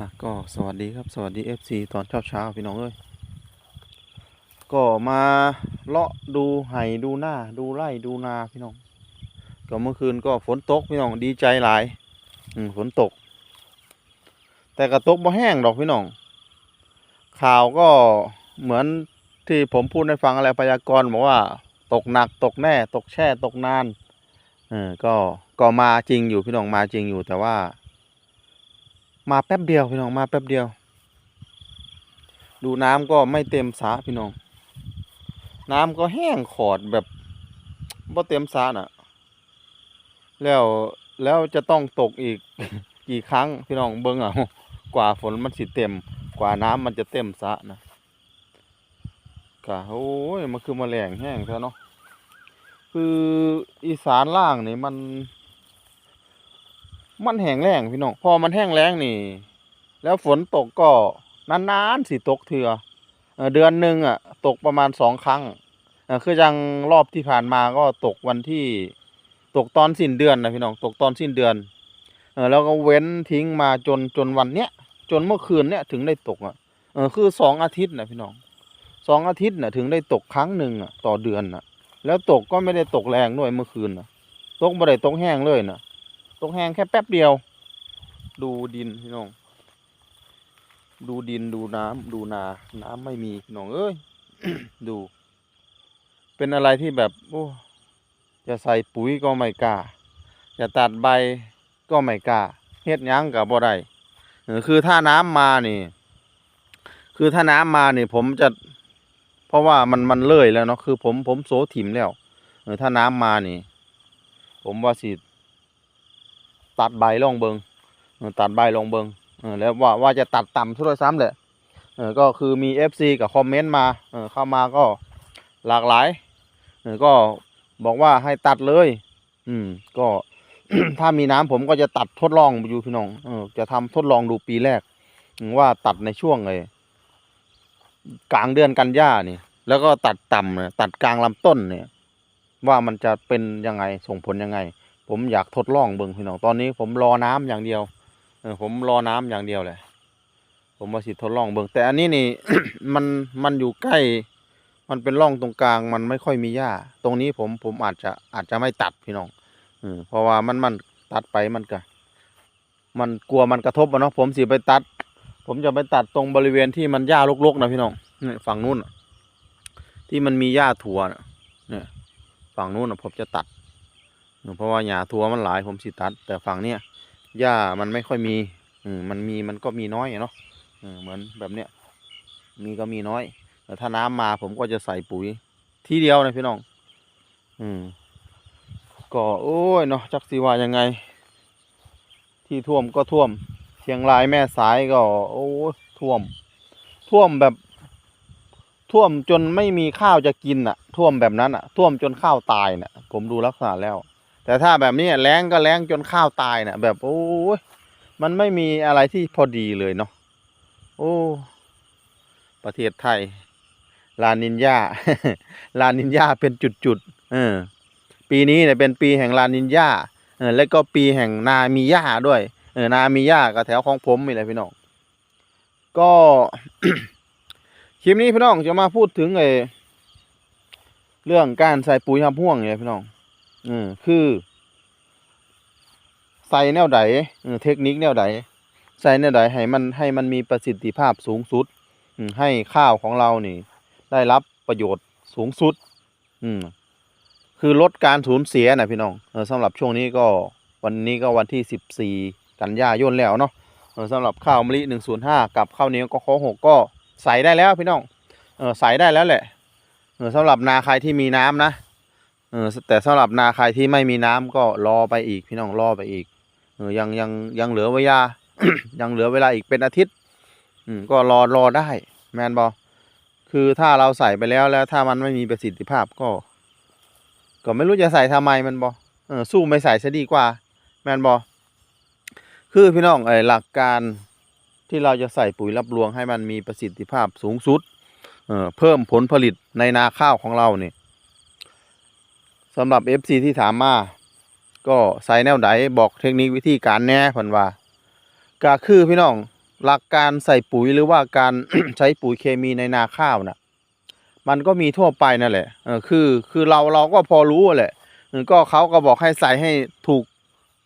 อะก็สวัสดีครับสวัสดี FC ตอนเช้าเช้าพี่น้องเอ้ยก็มาเลาะดูไห่ดูหน้าดูไร่ดูนาพี่น้อง ก็เมื่อคืนก็ฝนตกพี่น้องดีใจหลาย อืมฝนตก แต่กระตกบ่แห้งดอกพี่น้อง ข่าวก็เหมือนที่ผมพูดให้ฟังอะไรพยากรณ์บอกว่า ตกหนักตกแน่ ตกแช่ตกนานเออก็ก็มาจริงอยู่พี่น้องมาจริงอยู่แต่ว่า มาแป๊บเดียวพี่น้องมาแป๊บเดียว ดูน้ำก็ไม่เต็มสระพี่น้อง น้ำก็แห้งขอดแบบบ่เต็มสระน่ะ แล้วแล้วจะต้องตกอีกกี่ครั้งพี่น้องเบิ่งเอากว่าฝนมันสิเต็ม กว่าน้ำมันจะเต็มสะนะกะโอ้ยมันคือแมาแรงแห้งแท้เนาะคืออีสานล่างนี่มัน มันแห้งแล้งพี่น้อง พอมันแห้งแล้งนี่ แล้วฝนตกก็นานๆสิตกเถื่อเอ่อเดือนหนึ่งอะ ตกประมาณสองครั้งคือยังรอบที่ผ่านมาก็ตกวันที่ตกตอนสิ้นเดือนนะพี่น้องตกตอนสิ้นเดือนเออแล้วก็เว้นทิ้งมาจนจนวันเนี้ยจนเมื่อคืนเนี้ยถึงได้ตกอะเออคือสองอาทิตย์นะพี่น้องสองอาทิตย์น่ะถึงได้ตกครั้งหนึ่งอะต่อเดือนน่ะ แล้วตกก็ไม่ได้ตกแรงด้วยเมื่อคืนน่ะตกบ่ได้ตกแห้งเลยน่ะ กแห้งแค่แป๊บเดียว ดูดินพี่น้อง ดูดินดูน้ำดูนา น้ำไม่มีพี่น้องเอ้ยดู เป็นอะไรที่แบบโอ้จะใส่ปุ๋ยก็ไม่กล้าจะตัดใบก็ไม่กล้าเฮ็ดยังกับบ่ได้คือถ้าน้ำมานี่ คือถ้าน้ำมานี่ผมจะ เพราะว่ามันมันเลื่อยแล้วเนาะคือ ผมผมโสถิ่มแล้วถ้าน้ำมานี่ ผมว่าสิ ตัดใบลองเบิงตัดใบลองเบิงแล้วว่าว่าจะตัดต่ำทุกซ้ำแหละเออก็คือมี FC กับคอมเมนต์มาเข้ามาก็หลากหลายก็บอกว่าให้ตัดเลย อืม ก็ถ้ามีน้ำผมก็จะตัดทดลองอยู่พี่น้องเออจะทำทดลองดูปีแรก ว่าตัดในช่วงไอ้กลางเดือนกันยานี่แล้วก็ตัดต่ำเนี่ยตัดกลางลำต้นเนี่ย ว่ามันจะเป็นยังไงส่งผลยังไง ผมอยากทดลองเบิ่งพี่น้องตอนนี้ผมรอน้ำอย่างเดียวเออผมรอน้ำอย่างเดียวแหละผมว่าสิทดลองเบิ่งแต่อันนี้นี่ มันมันอยู่ใกล้ มันเป็นร่องตรงกลาง มันไม่ค่อยมีหญ้า ตรงนี้ผมผมอาจจะอาจจะไม่ตัดพี่น้องเออเพราะว่ามันมันตัดไปมันก็มันกลัวมันกระทบอะเนาะผมสิไปตัด ผมจะไปตัดตรงบริเวณที่มันหญ้ารกๆนะพี่น้องเนี่ยฝั่งนู้นที่มันมีหญ้าถั่วเนี่ยฝั่งนู้นผมจะตัด เพราะว่าหญ้าทัวมันหลายผมสิตัด แต่ฝั่งเนี้ยหญ้ามันไม่ค่อยมีอืมมันมีมันก็มีน้อยเนาะเหมือนแบบเนี้ยมีก็มีน้อยแต่ถ้าน้ำมาผมก็จะใส่ปุ๋ย ทีเดียวนะพี่น้อง อืมก็โอ้ยเนาะจักสีว่ายังไง ที่ท่วมก็ท่วมเชียงรายแม่สายก็ โอ้ท่วม ท่วมแบบ ท่วมจนไม่มีข้าวจะกินอะ ท่วมแบบนั้นอะ ท่วมจนข้าวตายเน่ะผมดูลักษณะแล้ว แต่ถ้าแบบนี้แล้งก็แล้งจนข้าวตายน่ะ แบบโอ้ยมันไม่มีอะไรที่พอดีเลยเนาะโอ้ประเทศไทย ลานินยาลานินยาเป็นจุดๆเออปีนี้เนี่ยเป็นปีแห่งลานินยาเออแล้วก็ปีแห่งนามีหญ้าด้วย เออนามีหญ้าก็แถวของผมนี่แหละพี่น้องก็คลิปนี้พี่น้องจะมาพูดถึงไอ้เรื่องการใส่ปุ๋ยทำพ่วงเนี่ยพี่น้อง อืมคือ ใส่แนวใดเทคนิคแนวใดใส่แนวใดให้มันให้มันมีประสิทธิภาพสูงสุดอืให้ข้าวของเรานี่ ได้รับประโยชน์สูงสุด อืม คือลดการสูญเสียนะพี่น้องเออสำหรับช่วงนี้ก็วันนี้ก็วันที่สิบสี่กันยายนแล้วเนาะเออสำหรับข้าวมะลิหนึ่งศูนย์ห้ากับข้าวเหนียวก็ขอหกก็ใส่ได้แล้วพี่น้องเออใส่ได้แล้วแหละเออสำหรับนาใครที่มีน้ำนะ เออแต่สำหรับนาใครที่ไม่มีน้ำก็รอไปอีกพี่น้องรอไปอีกเออยังยังยังเหลือเวลา ยังเหลือเวลาอีกเป็นอาทิตย์ อืมก็รอรอได้ แมนบอคือถ้าเราใส่ไปแล้วแล้วถ้ามันไม่มีประสิทธิภาพก็ ก็ไม่รู้จะใส่ทำไมแมันบอเออสู้ไม่ใส่ซะดีกว่า แมนบอคือพี่น้องไอ้หลักการที่เราจะใส่ปุ๋ยรับรวงให้มันมีประสิทธิภาพสูงสุดเออเพิ่มผลผลิตในนาข้าวของเราเนี่ย สำหรับ FC ที่ถามมาก็ใส่แนวไหนบอกเทคนิควิธีการแน่เพิ่นว่าก็คือพี่น้องหลักการใส่ปุ๋ยหรือว่าการใช้ปุ๋ยเคมีในนาข้าวน่ะ มันก็มีทั่วไปนั่นแหละเออคือคือเราเราก็พอรู้แหละก็เขาก็บอกให้ใส่ให้ถูก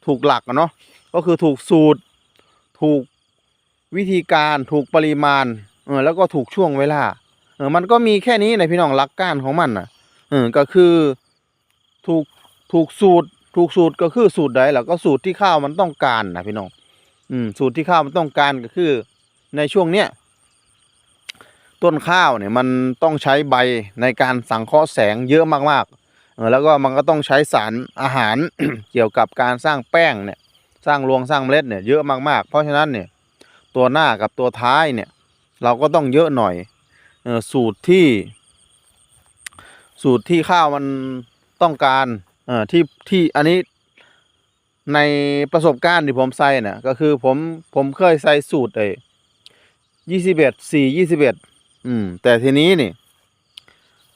ถูกหลักเนาะก็คือถูกสูตร ถูกวิธีการถูกปริมาณเออแล้วก็ถูกช่วงเวลาเออมันก็มีแค่นี้นะพี่น้องหลักการของมันน่ะเออก็คือ ถูกถูกสูตร ถูกสูตรก็คือสูตรใดล่ะก็สูตรที่ข้าวมันต้องการนะพี่น้องอืมสูตรที่ข้าวมันต้องการก็คือ ในช่วงเนี้ยต้นข้าวเนี่ยมันต้องใช้ใบในการสังเคราะห์แสงเยอะมากๆแล้วก็มันก็ต้องใช้สารอาหารเกี่ยวกับการสร้างแป้งเนี่ย สร้างรวงสร้างเมล็ดเนี่ยเยอะมากๆ เพราะฉะนั้นเนี่ยตัวหน้ากับตัวท้ายเนี่ย เราก็ต้องเยอะหน่อยสูตรที่ สูตรที่ข้าวมัน ต้องการเออที่ที่อันนี้ในประสบการณ์ที่ผมใส่น่ะก็คือผมผมเคยใส่สูตรไอ้ยี่สิบเอ็ดสี่ยี่สิบเอ็ดอืมแต่ทีนี้นี่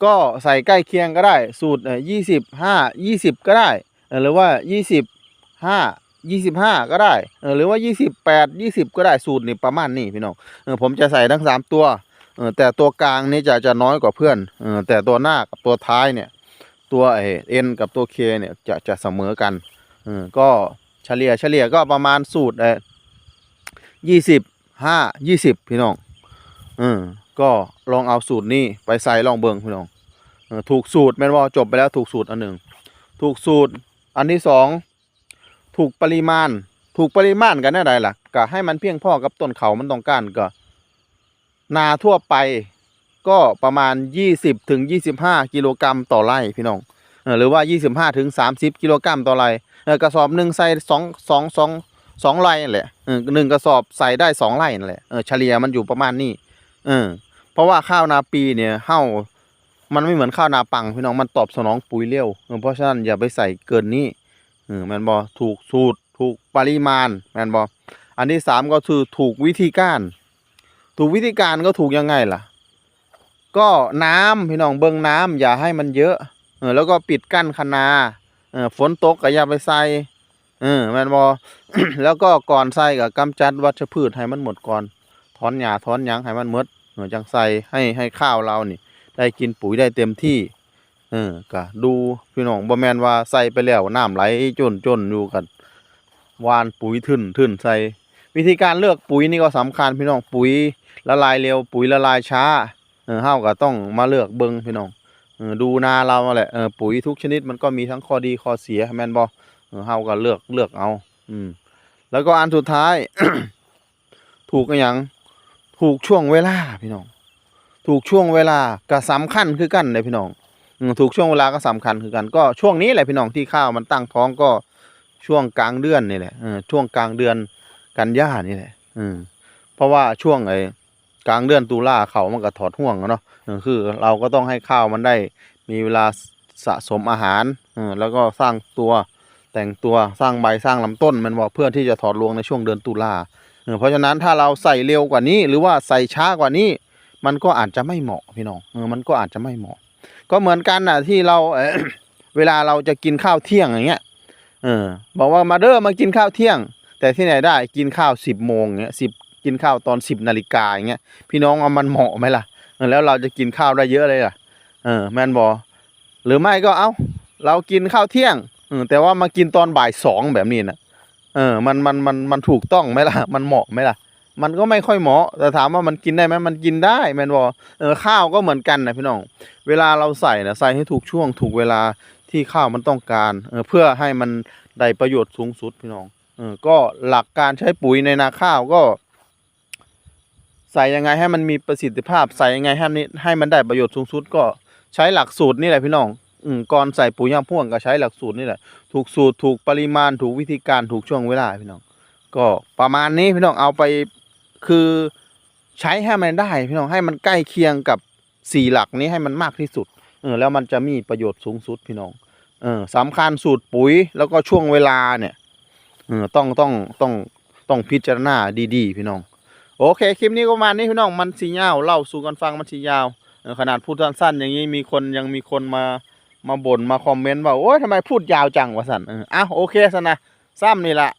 ก็ใส่ใกล้เคียงก็ได้ สูตรเอ่อยี่สิบห้ายี่สิบก็ได้เออหรือว่ายี่สิบห้ายี่สิบห้าก็ได้เออหรือว่ายี่สิบแปดยี่สิบก็ได้สูตรนี่ประมาณนี้พี่น้องเออผมจะใส่ทั้งสามตัวเออแต่ตัวกลางนี่จะจะน้อยกว่าเพื่อนเออแต่ตัวหน้ากับตัวท้ายเนี่ย ตัวเอ็นกับตัวเคเนี่ยจะจะเสมอกันอก็เฉลี่ยเฉลี่ยก็ประมาณสูตรเอยี่สิบห้ายี่สิบพี่น้องเออก็ลองเอาสูตรนี้ไปใส่ลองเบิงพี่น้องอถูกสูตรแม่นว่าจบไปแล้วถูกสูตรอันหนึ่งถูกสูตรอันที่สองถูกปริมาณ ถูกปริมาณกันได้ไรล่ะก็ให้มันเพียงพอกับต้นเขามันต้องการก็ นาทั่วไป ก็ประมาณ 20ถึง25 กิโลกรัมต่อไร่พี่น้องหรือว่า 25ถึง30 กิโลกรัมต่อไร่กระสอบหนึ่งใส่สองสองสองสองไร่นั่นแหละหนึ่งกระสอบใส่ได้สองไร่นั่นแหละเฉลี่ยมันอยู่ประมาณนี้เออเพราะว่าข้าวนาปีเนี่ยเฮ้ามันไม่เหมือนข้าวนาปังพี่น้องมันตอบสนองปุ๋ยเร็วเออเพราะฉะนั้นอย่าไปใส่เกินนี้แมนบอถูกสูตรถูกปริมาณแมนบออันที่สามก็คือถูกวิธีการ ถูกวิธีการก็ถูกยังไงล่ะ ก็น้ำพี่น้องเบิ่งน้ำอย่าให้มันเยอะเออแล้วก็ปิดกั้นคนาเออฝนตกก็อย่าไปใส่เออแมนบ่แล้วก็ก่อนใส่ก็กำจัดวัชพืชให้มันหมดก่อนถอนหญ้าถอนหยังให้มันหมดเออจังใส่ให้ให้ข้าวเรานี่ ได้กินปุ๋ยได้เต็มที่เออก็ดูพี่น้องบ่แมนว่าใส่ไปแล้วน้ำไหลจนจนอยู่กันวานปุ๋ยทึนทึนใส่วิธีการเลือกปุ๋ยนี่ก็สำคัญพี่น้องปุ๋ยละลายเร็วปุ๋ยละลายช้า เออเฮาก็ต้องมาเลือกเบิ่งพี่น้องเออดูนาเราแหละเออปุ๋ยทุกชนิดมันก็มีทั้งข้อดีข้อเสียแมนบอเฮาก็เลือกเลือกเอา อืม แล้วก็อันสุดท้าย ถูกอหยังถูกช่วงเวลาพี่น้อง ถูกช่วงเวลาก็สำคัญคือกันเลยพี่น้องถูกช่วงเวลาก็สำคัญคือกัน ก็ช่วงนี้แหละพี่น้องที่ข้าวมันตั้งท้องก็ช่วงกลางเดือนนี่แหละช่วงกลางเดือนกันยานี่แหละอืมเพราะว่าช่วงไอ้ กลางเดือนตุลาเขามันก็ถอดห่วงเนาะคือ เราก็ต้องให้ข้าวมันได้มีเวลาสะสมอาหารอแล้วก็สร้างตัวแต่งตัวสร้างใบสร้างลำต้นมันบอกเพื่อที่จะถอดรวงในช่วงเดือนตุลาเพราะฉะนั้นถ้าเราใส่เร็วกว่านี้ หรือว่าใส่ช้ากว่านี้ มันก็อาจจะไม่เหมาะพี่น้องเออมันก็อาจจะไม่เหมาะ ก็เหมือนกันนะที่เราเเวลาเราจะกินข้าวเที่ยงอย่างเงี้ยเออบอกว่ามาเด้อมากินข้าวเที่ยง แต่ที่ไหนได้กินข้าวสิบโมงเงี้ยสิบ กินข้าวตอนสิบนาฬิกาอย่างเงี้ยพี่น้องเอามันเหมาะไหมล่ะแล้วเราจะกินข้าวได้เยอะเลยล่ะเออแมนบอหรือไม่ก็เอ้า เรากินข้าวเที่ยงเออแต่ว่ามากินตอนบ่ายสองแบบนี้นะเออมันมันมันมันถูกต้องไหมล่ะ มันเหมาะไหมล่ะ มันก็ไม่ค่อยเหมาะแต่ถามว่ามันกินได้ไหมมันกินได้แมนบอเออข้าวก็เหมือนกันนะพี่น้อง เวลาเราใส่นะใส่ให้ถูกช่วงถูกเวลาที่ข้าวมันต้องการเออเพื่อให้มันได้ประโยชน์สูงสุดพี่น้องเออก็หลักการใช้ปุ๋ยในนาข้าวก็ ใส่ยังไงให้มันมีประสิทธิภาพ ใส่ยังไงให้มันให้มันได้ประโยชน์สูงสุดก็ใช้หลักสูตรนี่แหละพี่น้องอืมก่อนใส่ปุ๋ยยางพ่วงก็ใช้หลักสูตรนี่แหละ ถูกสูตรถูกปริมาณถูกวิธีการถูกช่วงเวลาพี่น้อง ก็ประมาณนี้พี่น้องเอาไปคือใช้ให้มันได้พี่น้องให้มันใกล้เคียงกับสี่หลักนี้ให้มันมากที่สุดเออแล้วมันจะมีประโยชน์สูงสุดพี่น้องเออสำคัญสูตรปุ๋ยแล้วก็ช่วงเวลาเนี่ยเออต้องต้องต้องต้องพิจารณาดี ๆ พี่น้อง โอเคคลิปนี้ก็ประมาณนี้พี่น้องมันสียาวเล่าสู่กันฟังมันสียาวขนาดพูดสั้นๆ อย่างนี้มีคนยังมีคนมามาบ่นมาคอมเมนต์ว่าโอ้ยทำไมพูดยาวจังวะสันเอออ้าวโอเคสันนะซ้ำนี่ละ